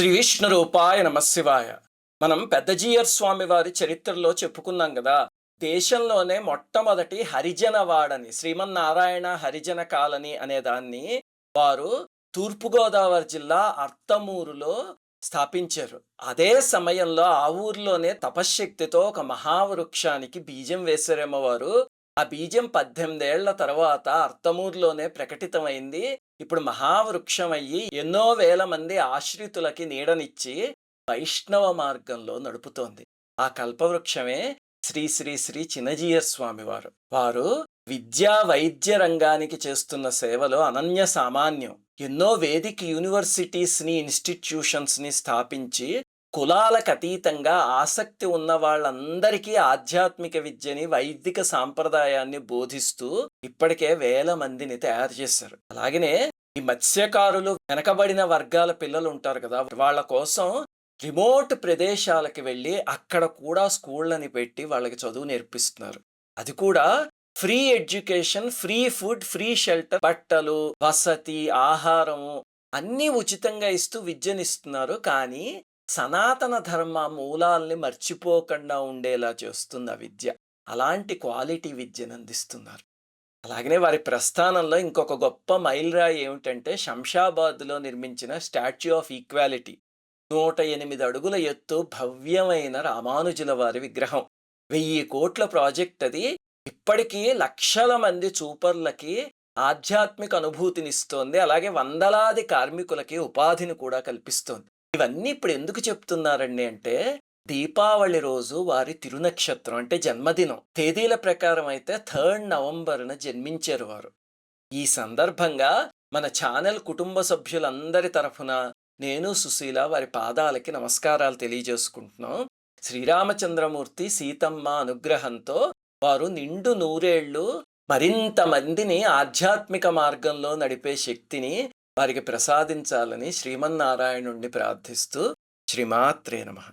శ్రీ విష్ణు రూపాయ నమశివాయ మనం పెద్దజీయర్ స్వామి వారి చరిత్రలో చెప్పుకున్నాం కదా దేశంలోనే మొట్టమొదటి హరిజనవాడని శ్రీమన్నారాయణ హరిజన కాలనీ అనే దాన్ని వారు తూర్పుగోదావరి జిల్లా అర్తమూరులో స్థాపించారు. అదే సమయంలో ఆ ఊర్లోనే తపశ్శక్తితో ఒక మహావృక్షానికి బీజం వేశారేమో వారు. ఆ బీజం పద్దెనిమిదేళ్ళ తర్వాత అర్థమూర్లోనే ప్రకటితమైంది. ఇప్పుడు మహావృక్షం అయ్యి ఎన్నో వేల మంది ఆశ్రితులకి నీడనిచ్చి వైష్ణవ మార్గంలో నడుపుతోంది. ఆ కల్పవృక్షమే శ్రీ శ్రీ శ్రీ చిన్నజీయర్ స్వామి వారు. వారు విద్యా వైద్య రంగానికి చేస్తున్న సేవలు అనన్య సామాన్యం. ఎన్నో వేదిక యూనివర్సిటీస్ని ఇన్స్టిట్యూషన్స్ని స్థాపించి కులాలకు అతీతంగా ఆసక్తి ఉన్న వాళ్ళందరికీ ఆధ్యాత్మిక విద్యని వైదిక సాంప్రదాయాన్ని బోధిస్తూ ఇప్పటికే వేల మందిని తయారు చేశారు. అలాగనే ఈ మత్స్యకారులు వెనకబడిన వర్గాల పిల్లలు ఉంటారు కదా వాళ్ళ కోసం రిమోట్ ప్రదేశాలకు వెళ్ళి అక్కడ కూడా స్కూళ్ళని పెట్టి వాళ్ళకి చదువు నేర్పిస్తున్నారు. అది కూడా free education free food free shelter బట్టలు వసతి ఆహారము అన్నీ ఉచితంగా ఇస్తూ విద్యనిస్తున్నారు. కానీ సనాతన ధర్మ మూలాల్ని మర్చిపోకుండా ఉండేలా చేస్తుంది ఆ విద్య అలాంటి క్వాలిటీ విద్యను అందిస్తున్నారు. అలాగనే వారి ప్రస్థానంలో ఇంకొక గొప్ప మైలురాయి ఏమిటంటే శంషాబాద్లో నిర్మించిన స్టాచ్యూ ఆఫ్ ఈక్వాలిటీ నూట ఎనిమిది అడుగుల ఎత్తు భవ్యమైన రామానుజుల వారి విగ్రహం. వెయ్యి కోట్ల ప్రాజెక్ట్ అది. ఇప్పటికీ లక్షల మంది చూపర్లకి ఆధ్యాత్మిక అనుభూతినిస్తోంది అలాగే వందలాది కార్మికులకి ఉపాధిని కూడా కల్పిస్తోంది. ఇవన్నీ ఇప్పుడు ఎందుకు చెప్తున్నారండి అంటే దీపావళి రోజు వారి తిరునక్షత్రం అంటే జన్మదినం. తేదీల ప్రకారం అయితే థర్డ్ నవంబర్న జన్మించారు వారు. ఈ సందర్భంగా మన ఛానల్ కుటుంబ సభ్యులందరి తరఫున నేను సుశీల వారి పాదాలకి నమస్కారాలు తెలియజేసుకుంటున్నాం. శ్రీరామచంద్రమూర్తి సీతమ్మ అనుగ్రహంతో వారు నిండు నూరేళ్ళు మరింత మందిని ఆధ్యాత్మిక మార్గంలో నడిపే శక్తిని వారికి ప్రసాదించాలని శ్రీమన్నారాయణుణ్ణి ప్రార్థిస్తూ శ్రీమాత్రే నమ.